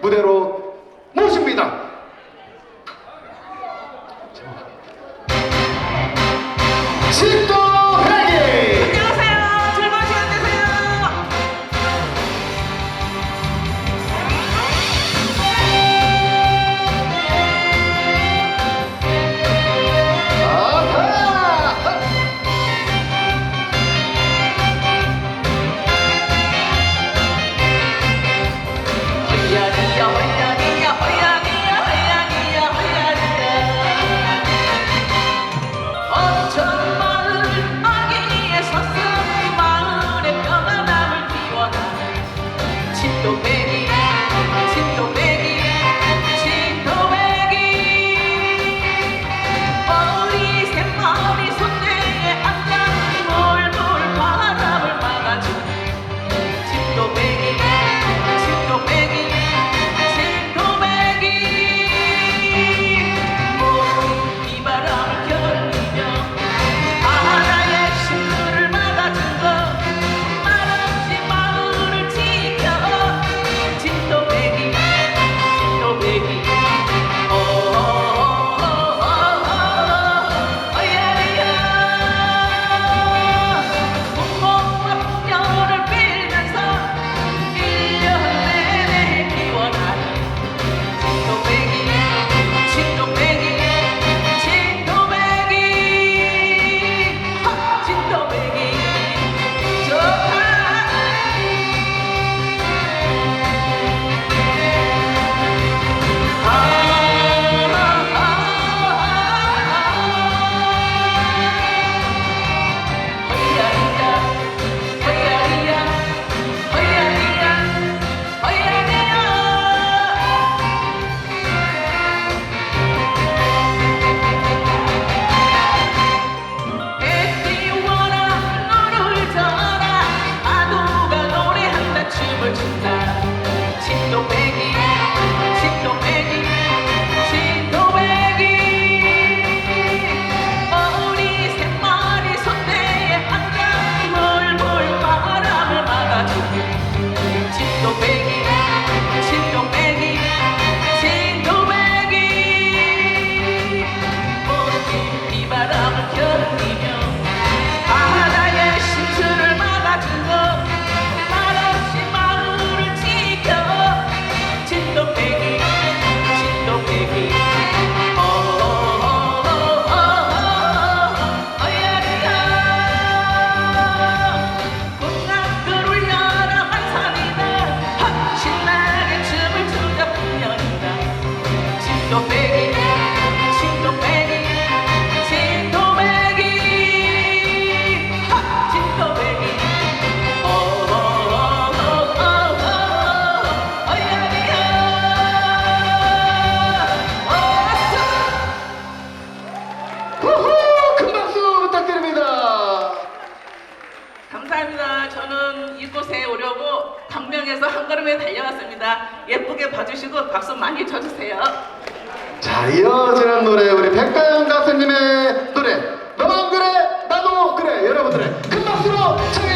무대로 모십니다. 위해서 한 걸음에 달려왔습니다. 예쁘게 봐주시고 박수 많이 쳐주세요. 자 이어지는 노래 우리 백가영 가수님의 노래 너만 그래 나도 그래 여러분들의 큰 박수로 청해